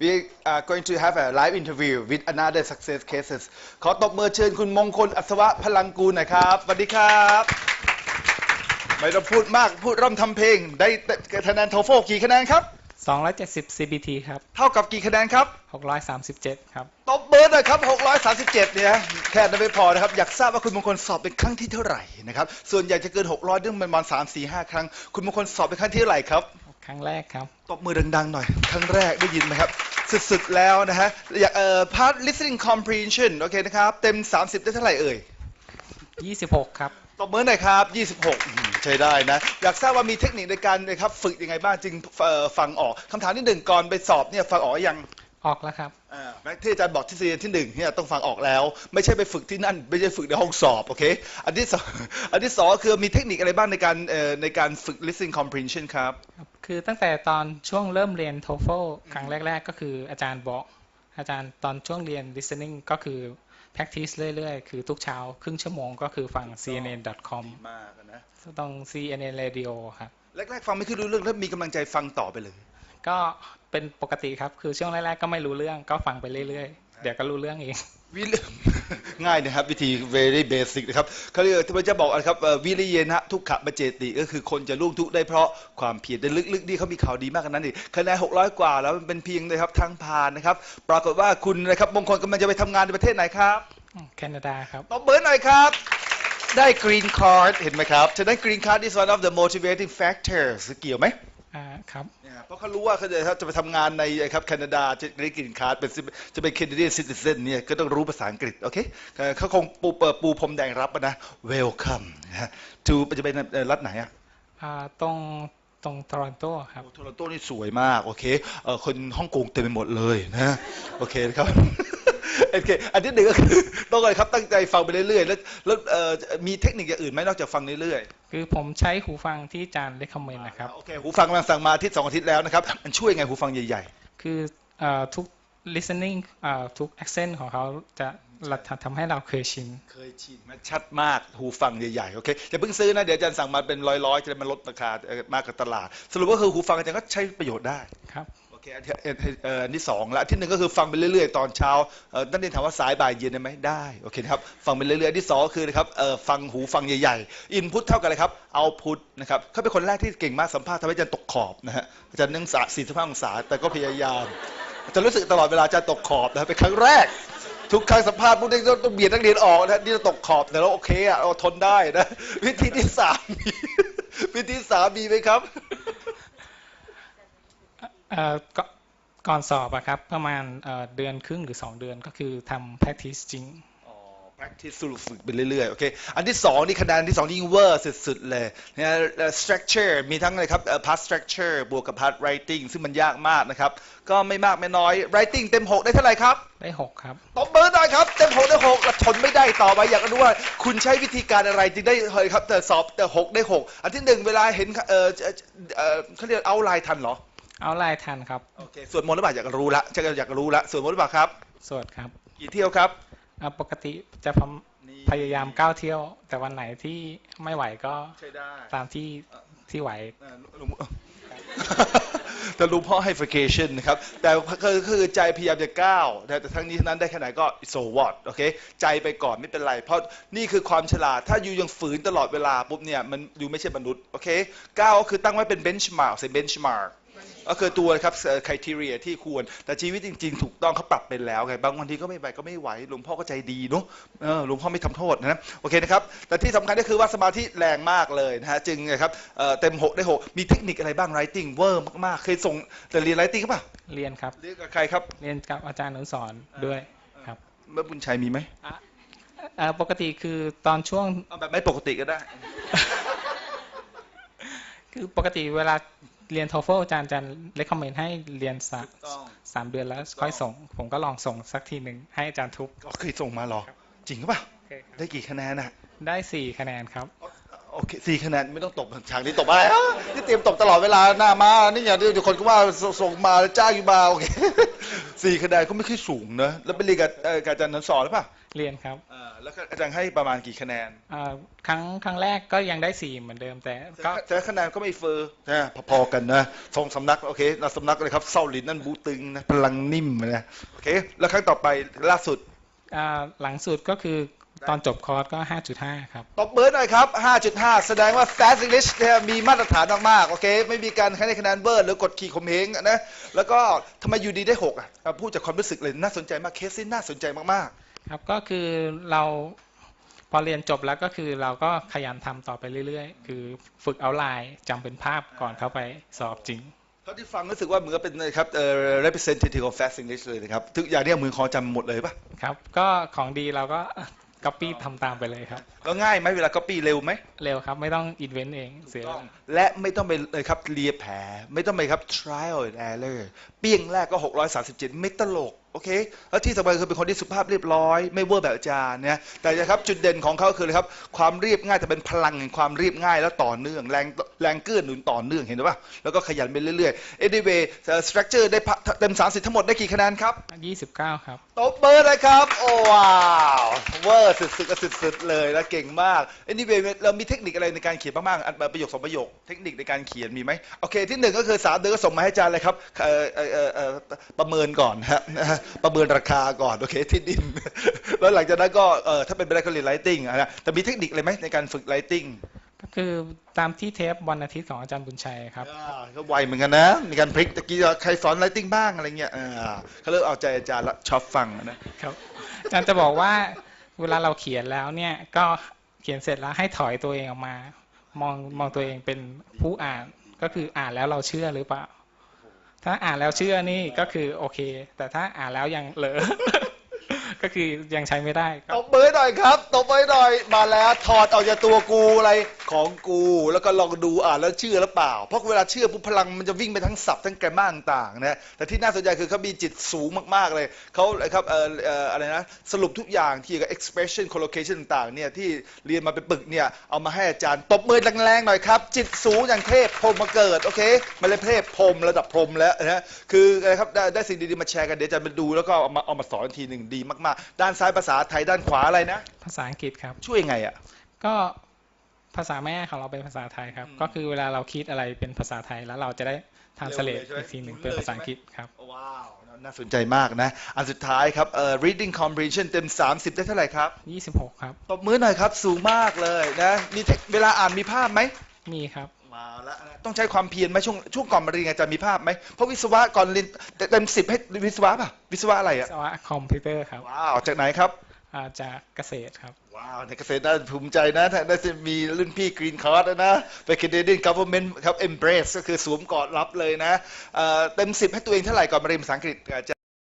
we are going to have a live interview with another success cases ขอตบมือเชิญคุณมงคลอัศวะพลังกูลหน่อยครับ สวัสดีครับ ไม่ต้องพูดมาก พูดร่ำทำเพลง ได้คะแนนโทโฟกี่คะแนนครับ 270 CBT ครับ เท่ากับกี่คะแนนครับ 637 ครับ ตบเบอร์หน่อยครับ 637 เนี่ย แค่นั้นไม่พอนะครับ อยากทราบว่าคุณมงคลสอบเป็นครั้งที่เท่าไหร่นะครับ ส่วนใหญ่จะเกิน 600เรื่องประมาณ3 4 5 ครั้ง คุณมงคลสอบเป็นครั้งที่เท่าไหร่ครับ ครั้งแรกครับ ตบมือดังๆหน่อย ครั้งแรกได้ยินไหมครับ สุดๆแล้วนะฮะอยากเอ่อ part listening comprehension โอเคนะครับ เต็ม 30 ได้เท่าไหร่เอ่ย 26 ครับ ตบมือหน่อยครับ 26อืมใช้ได้นะ อยากทราบว่ามีเทคนิคในการนะครับฝึกยังไงบ้างจึงเอ่อฟังออกคำถามที่หนึ่งก่อนไปสอบเนี่ยฟังออกหรือยัง ออกแล้วครับอ่าที่อาจารย์บอกที่เรียนที่หนึ่งเนี่ยต้องฟังออกแล้ว ไม่ใช่ไปฝึกที่นั่น ไม่ใช่ฝึกในห้องสอบโอเคอันที่สองอันที่สองก็คือมีเทคนิคอะไรบ้างในการเอ่อในการฝึก listening comprehension ครับคือตั้งแต่ตอนช่วงเริ่มเรียน TOEFL ครั้งแรก ๆ ก็คืออาจารย์บอกอาจารย์ตอนช่วงเรียน listening ก็คือ practice เรื่อยๆ คือทุกเช้า ครึ่งชั่วโมงก็คือฟัง cnn.com มากนะต้อง CNN radio ครับแรกๆฟังไม่ค่อยรู้เรื่องแล้วมีกำลังใจฟังต่อไปเลย ก็เป็นปกติครับ คือช่วงแรกๆก็ไม่รู้เรื่องก็ฟังไปเรื่อยๆ เดี๋ยวก็รู้เรื่องเองวิลง่ายนะครับวิธี very basic นะครับเขาเรียกที่พระเจ้าบอกนะครับเอ่อวิริเยนะทุกขบเจติ ก็คือคนจะลุ่งทุกข์ได้เพราะความเพียรแต่ลึกๆนี่เขามีข่าวดีมากกว่านั้นอีกคะแนน600 กว่าแล้วมันเป็นเพียงนะครับทางผ่านนะครับ ปรากฏว่าคุณนะครับมงคลกำลังจะไปทำงานในประเทศไหนครับแคนาดาครับตบเบิร์หน่อยครับได้ green card เห็นไหมครับฉะนั้น green card is one of the motivating factors เกี่ยวไหม อ่าครับเนี่ยเพราะเขารู้ว่าเขาจะจะไปทำงานในครับแคนาดาจะได้กรีนคาร์ดเป็นจะเป็น Canadian citizen เนี่ยก็ต้องรู้ภาษาอังกฤษโอเคเอ่อเขาคงปูเปิดปูพรมแดงรับอะนะ welcome นะฮะ to จะเป็นเอ่อรัฐไหนอะอ่าตรงตรงโตรอนโตครับโอ้โทรอนโตนี่สวยมาก โอเคเอ่อคนฮ่องกงเต็มไปหมดเลยนะ โอเคนะครับ โอเคอันที่หนึ่งก็คือต้องเลยครับตั้งใจฟังไปเรื่อยๆ แล้วแล้วเอ่อมีเทคนิคอย่างอื่นไหมนอกจากฟังเรื่อยๆ คือผมใช้หูฟังที่อาจารย์เลคคอมเมนต์นะครับ โอเค หูฟังกำลังสั่งมาอาทิตย์สองอาทิตย์แล้วนะครับ มันช่วยไงหูฟังใหญ่คือเอ่อทุก listening เอ่อทุก accent ของเขาจะทำให้เราเคยชินๆเคยชินมันชัดมาก หูฟังใหญ่ๆ โอเคอย่าเพิ่งซื้อนะ เดี๋ยวอาจารย์สั่งมาเป็นร้อยๆ จะได้มันลดราคาเอ่อมากกว่าตลาด สรุปก็คือหูฟังอาจารย์ก็ใช้ประโยชน์ได้ ครับโอเคอันที่เอ่ออันที่สองละที่หนึ่งก็คือฟังไปเรื่อยๆ ตอนเช้าเอ่อนั่นเองถามว่าสายบ่ายเย็นได้ไหมได้โอเคนะครับฟังไปเรื่อยๆอันที่สองคือนะครับเอ่อฟังหูฟังใหญ่ๆอินพุตเท่ากันเลยครับเอาพุตนะครับเขาเป็นคนแรกที่เก่งมากสัมภาษณ์ทำให้อาจารย์ตกขอบนะฮะอาจารย์นั่งสาสี่สิบห้าองศาแต่ก็พยายามจะรู้สึกตลอดเวลาอาจารย์ตกขอบนะเป็นครั้งแรก ทุกครั้งสัมภาษณ์พวกนี้ต้องต้องเบียดนักเรียนออกนะนี่เราตกขอบแต่เราโอเคอะเราทนได้นะวิธีที่สามวิธีสามมีไหมครับ ก่อนก่อนสอบอะครับประมาณเอ่อเดือนครึ่งหรือ 2 เดือนก็คือทำ practice จริงอ๋อ practice สรุปฝึกไปเรื่อยๆ โอเค อันที่สองนี่คะแนนที่สองนี่ยิ่งเวอร์สุดๆ เลยนะเอ่อ structure มีทั้งอะไรครับเอ่อ past structure บวกกับ past writing ซึ่งมันยากมากนะครับ ก็ไม่มากไม่น้อย writing เต็ม 6 ได้เท่าไหร่ครับ ได้ 6 ครับตบมือหน่อยครับ เต็ม 6 ได้6แล้วทนไม่ได้ต่อไปอยากรู้ว่าคุณใช้วิธีการอะไรจึงได้เฮ้ยครับแต่สอบแต่ 6 ได้ 6 อันที่หนึ่งเวลาเห็นเออเอ่อเอ่อเขาเรียกเอาไลน์ทันเหรอ เอาลายทันครับ โอเคสวดมนต์หรือเปล่าอยากรู้ละจะอยากรู้ละสวดมนต์หรือเปล่าครับ สวดครับ กี่เที่ยวครับอ่าปกติจะพำพยายามก้าวเที่ยว แต่วันไหนที่ไม่ไหวก็ใช่ได้ตามที่ที่ไหว เอ่อลุงแต่ลุงพ่อให้ vacation นะครับ แต่คือคือใจพยายามจะก้าวนะแต่ทั้งนี้ทั้งนั้นได้แค่ไหนก็ so what โอเค ใจไปก่อนไม่เป็นไร เพราะนี่คือความฉลาด ถ้าอยู่ยังฝืนตลอดเวลาปุ๊บเนี่ย มันอยู่ไม่ใช่มนุษย์ โอเคก้าวก็คือตั้งไว้เป็น benchmark ใส่ benchmark ก็คือตัวครับเอ่อ criteria ที่ควร แต่ชีวิตจริง ๆ ถูกต้องเขาปรับเป็นแล้วไงบางวันทีก็ไม่ไปก็ไม่ไหวหลวงพ่อก็ใจดีเนาะเออหลวงพ่อไม่ทำโทษนะโอเคนะครับแต่ที่สำคัญก็คือว่าสมาธิแรงมากเลยนะฮะจึงนะครับเอ่อเต็ม6ได้6มีเทคนิคอะไรบ้าง writing เวอร์มากๆ เคยส่งแต่เรียน writing ป่ะเรียนครับเรียนกับใครครับเรียนกับอาจารย์อนุสรณ์ด้วยครับเมื่อบุญชัยมีไหมอะเอ่อปกติคือตอนช่วงเอาแบบไม่ปกติก็ได้คือปกติเวลา เรียน TOEFL อาจารย์อาจารย์เลคคอมเมนต์ให้เรียนสาถูกต้องสามเดือนแล้วค่อยส่ง ผมก็ลองส่งสักทีหนึ่งให้อาจารย์ทุบก็เคยส่งมาเหรอ จริงหรือเปล่าได้กี่คะแนนน่ะ ได้สี่คะแนนครับ โอเคสี่คะแนนไม่ต้องตบฉากนี้ตบอะไรอะนี่เตรียมตบตลอดเวลาหน้ามานี่อย่าเดี๋ยวคนก็ว่าส่งมาแล้วจ้างอยู่มาโอเคสี่คะแนนก็ไม่ค่อยสูงนะแล้วไปเรียนกับเอ่อกับอาจารย์นันสอนหรือเปล่าเรียนครับอ่าแล้วก็อาจารย์ให้ประมาณกี่คะแนนอ่าครั้งครั้งแรกก็ยังได้สี่เหมือนเดิมแต่ก็แต่คะแนนก็ไม่เฟอร์นะพอๆกันนะสองสำนักโอเคนะสำนักเลยครับเซาหลินนั่นบูตึงนะพลังนิ่มนะโอเค แล้วครั้งต่อไปล่าสุดอ่า หลังสุดก็คือตอนจบคอร์สก็ 5.5 ครับ ตบเบิร์ดหน่อยครับ 5.5 แสดงว่า Fast English เนี่ยมีมาตรฐานมากๆ โอเค ไม่มีการให้คะแนนเบิร์ดหรือกดขี่ข่มเหงนะ แล้วก็ทำไมอยู่ดีได้ 6 อะอะพูดจากความรู้สึกเลย น่าสนใจมาก เคสนี้น่าสนใจมากครับ ก็คือเราพอเรียนจบแล้วก็คือเราก็ขยันทำต่อไปเรื่อยๆ คือฝึกเอาไลน์จำเป็นภาพก่อนเข้าไปสอบจริง ๆเขาที่ฟังรู้สึกว่าเหมือนกับเป็นนะครับเอ่อ representative of Fast English เลยนะครับทุกอย่างเนี่ยมือคอจำหมดเลยปะครับ ก็ของดีเราก็ก๊อปปี้ทำตามไปเลยครับแล้วง่ายไหมเวลา copy เร็วไหมเร็วครับ ไม่ต้องอินเวนต์เองเสียเวลาและไม่ต้องไปเลยครับเลียแผลไม่ต้องไปครับ trial and error เปี้ยงแรกก็ 637 ไม่ตลก โอเค แล้วที่สำคัญคือเป็นคนที่สุภาพเรียบร้อย ไม่เวอร์แบบอาจารย์เนี่ยแต่นะครับจุดเด่นของเขาคืออะไรครับ ความเรียบง่ายแต่เป็นพลังแห่งความเรียบง่ายแล้วต่อเนื่อง แรงแรงเกื้อหนุนต่อเนื่องเห็นไหมปะแล้วก็ขยันไปเรื่อยๆ anyway structure ได้พะเต็ม 30 ทั้งหมดได้กี่คะแนนครับ 29 ครับตบเบอร์เลยครับ โอ้ว้าวเวอร์สุดๆก็สุดๆเลยแล้วเก่งมาก anyway เรามีเทคนิคอะไรในการเขียนบ้างๆอันประโยคสองประโยคเทคนิคในการเขียนมีไหมโอเคที่หนึ่งก็คือสามเดือนก็ส่งมาให้อาจารย์เลยครับเอ่อเอ่อเอ่อเอ่อประเมินก่อนฮะนะฮะประเมินราคาก่อนโอเคที่ดิน แล้วหลังจากนั้นก็เออถ้าเป็นไปได้ก็เรียน writing อะนะแต่มีเทคนิคอะไรไหมในการฝึก writing ก็คือตามที่เทปวันอาทิตย์ของอาจารย์บุญชัยครับอ่าก็ไวเหมือนกันนะ มีการพลิกตะกี้ใครสอน writing บ้างอะไรเงี้ยอ่าเขาเริ่มเอาใจอาจารย์ละชอบฟังนะครับอาจารย์จะบอกว่าเวลาเราเขียนแล้วเนี่ยก็เขียนเสร็จแล้วให้ถอยตัวเองออกมา มองมองตัวเองเป็นผู้อ่านก็คืออ่านแล้วเราเชื่อหรือเปล่า ถ้าอ่านแล้วเชื่อนี่ก็คือโอเค แต่ถ้าอ่านแล้วยังเหลอ ก็คือยังใช้ไม่ได้ครัตบมือหน่อยครับตบมือหน่อยมาแล้วถอดออกจากตัวกูอะไรของกูแล้วก็ลองดูอ่านแล้วเชื่อหรือเปล่า เพราะเวลาเชื่อปุ๊บพลังมันจะวิ่งไปทั้งศัพท์ทั้งแกรมมาต่างๆนะแต่ที่น่าสนใจคือเขามีจิตสูงมากๆเลยเขาครับเอ่อเอ่ออะไรนะสรุปทุกอย่างที่กับ expression collocation ต่างๆเนี่ยที่เรียนมาเป็นปึกเนี่ยเอามาให้อาจารย์ตบมือแรงๆหน่อยครับจิตสูงอย่างเทพพรหมมาเกิดโอเคไมาเลยเทพพรหมระดับพรหมแล้วนะคืออะไรครับได้ได้สิ่งดีๆมาแชร์กันเดี๋ยวอาจารย์มาดูแล้วก็เอามาเอามาสอนทีหนึ่งดีมากๆด้านซ้ายภาษาไทยด้านขวาอะไรนะ ภาษาอังกฤษครับ ช่วยยังไงอะ ก็ภาษาแม่ของเราเป็นภาษาไทยครับอืมก็คือเวลาเราคิดอะไรเป็นภาษาไทยแล้วเราจะได้ทานสเลเร็วเลยใช่ไหมอีกทีหนึ่งหมุนเป็นเลยภาษาใช่ไหมอังกฤษครับว้าวน่าสนใจมากนะ อันสุดท้ายครับเอ่อ reading comprehension เต็ม 30 ได้เท่าไหร่ครับ 26 ครับ ตบมือหน่อยครับ สูงมากเลยนะมีเทคเวลาอ่านมีภาพไหมมีครับ มาแล้วนะต้องใช้ความเพียรไหมช่วงช่วงก่อนมาเรียนอาจารย์มีภาพไหมเพราะวิศวะก่อนเรียนเต็มสิบให้วิศวะป่ะวิศวะอะไรวิอะศวะคอมพิวเตอร์ครับว้าวจากไหนครับอ่าจากเกษตรครับ ว้าวในเกษตรน่าภูมิใจนะถ้าได้มีรุ่นพี่กรีนคอร์ดนะไป Canadian government ครับ embrace ก็คือสวมกอดรับเลยนะเอ่อเต็มสิบให้ตัวเองเท่าไหร่ก่อนมาเรียนภาษาอังกฤษอาจารย์